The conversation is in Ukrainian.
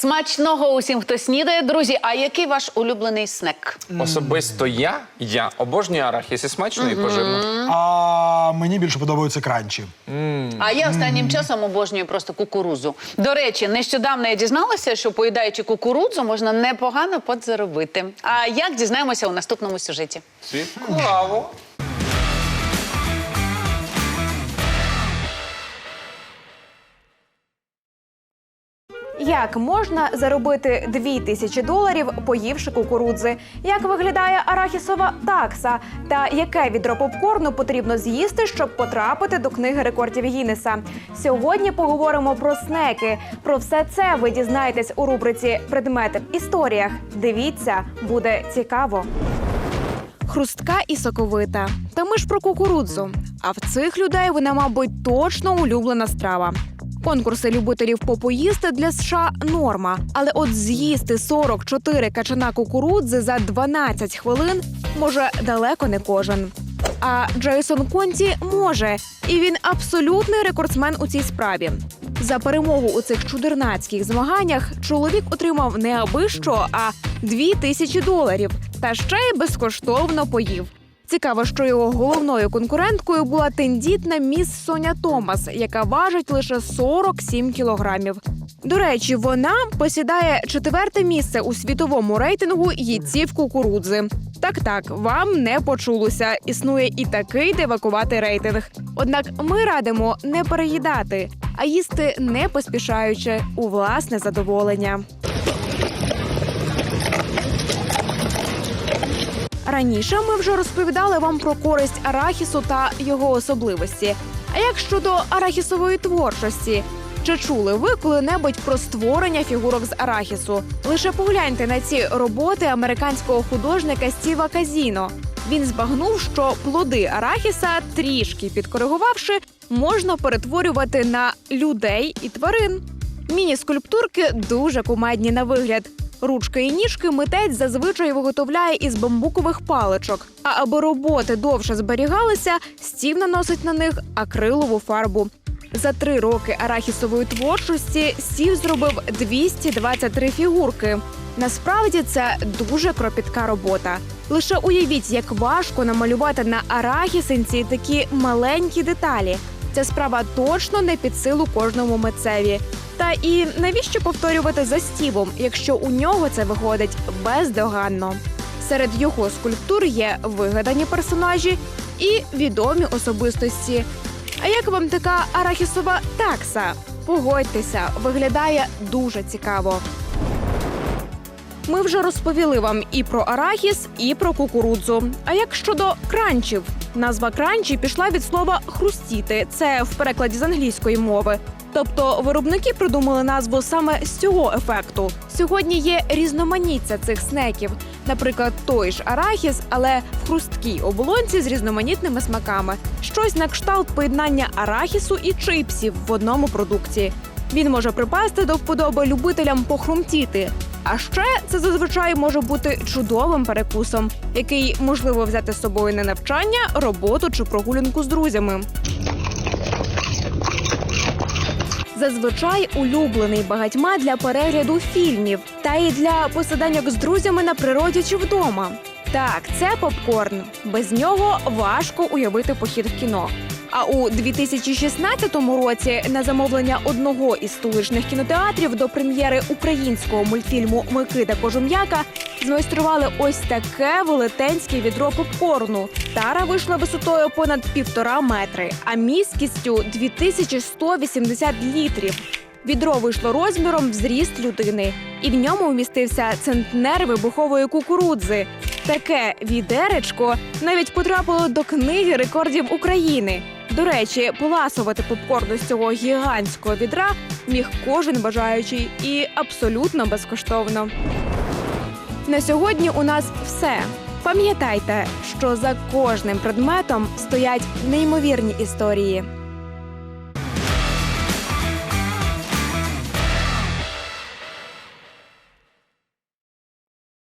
Смачного усім, хто снідає. Друзі, а який ваш улюблений снек? Особисто я, я обожнюю арахіс і смачно, і поживно. А мені більше подобаються кранчі. А я останнім часом обожнюю просто кукурудзу. До речі, нещодавно я дізналася, що поїдаючи кукурудзу, можна непогано подзаробити. А як дізнаємося у наступному сюжеті? Цікаво. Як можна заробити 2 тисячі доларів, поївши кукурудзи? Як виглядає арахісова такса? Та яке відро попкорну потрібно з'їсти, щоб потрапити до книги рекордів Гіннеса? Сьогодні поговоримо про снеки. Про все це ви дізнаєтесь у рубриці Предмети в історіях. Дивіться, буде цікаво. Хрустка і соковита. Та ми ж про кукурудзу. А в цих людей вона, мабуть, точно улюблена страва. Конкурси любителів попоїсти для США норма. Але от з'їсти 44 качана кукурудзи за 12 хвилин може далеко не кожен. А Джейсон Конті може, і він абсолютний рекордсмен у цій справі. За перемогу у цих чудернацьких змаганнях чоловік отримав не аби що, а 2 тисячі доларів, та ще й безкоштовно поїв. Цікаво, що його головною конкуренткою була тендітна міс Соня Томас, яка важить лише 47 кілограмів. До речі, вона посідає четверте місце у світовому рейтингу їдців кукурудзи. Так, так, вам не почулося. Існує і такий дивакуватий рейтинг. Однак ми радимо не переїдати, а їсти не поспішаючи у власне задоволення. Раніше ми вже розповідали вам про користь арахісу та його особливості. А як щодо арахісової творчості? Чи чули ви коли-небудь про створення фігурок з арахісу? Лише погляньте на ці роботи американського художника Стіва Казіно. Він збагнув, що плоди арахіса, трішки підкоригувавши, можна перетворювати на людей і тварин. Міні-скульптурки дуже кумедні на вигляд. Ручки і ніжки митець зазвичай виготовляє із бамбукових паличок. А аби роботи довше зберігалися, стів наносить на них акрилову фарбу. За три роки арахісової творчості стів зробив 223 фігурки. Насправді це дуже кропітка робота. Лише уявіть, як важко намалювати на арахісинці такі маленькі деталі. Ця справа точно не під силу кожному митцеві. Та і навіщо повторювати за стівом, якщо у нього це виходить бездоганно? Серед його скульптур є вигадані персонажі і відомі особистості. А як вам така арахісова такса? Погодьтеся, виглядає дуже цікаво. Ми вже розповіли вам і про арахіс, і про кукурудзу. А як щодо кранчів? Назва кранчі пішла від слова хрустіти. Це в перекладі з англійської мови. Тобто виробники придумали назву саме з цього ефекту. Сьогодні є різноманіття цих снеків, наприклад, той ж арахіс, але в хрусткій оболонці з різноманітними смаками. Щось на кшталт поєднання арахісу і чипсів в одному продукті. Він може припасти до вподоби любителям похрумтіти. А ще це зазвичай може бути чудовим перекусом, який можливо взяти з собою на навчання, роботу чи прогулянку з друзями. Зазвичай улюблений багатьма для перегляду фільмів та й для посиданок з друзями на природі чи вдома. Так, це попкорн. Без нього важко уявити похід в кіно. А у 2016 році на замовлення одного із столичних кінотеатрів до прем'єри українського мультфільму Микита Кожум'яка змайстрували ось таке велетенське відро попкорну. Тара вийшла висотою понад півтора метри, а міськістю 2180 літрів. Відро вийшло розміром в зріст людини, і в ньому вмістився центнер вибухової кукурудзи. Таке відеречко навіть потрапило до книги рекордів України. До речі, поласувати попкорну з цього гігантського відра міг кожен бажаючий і абсолютно безкоштовно. На сьогодні у нас все. Пам'ятайте, що за кожним предметом стоять неймовірні історії.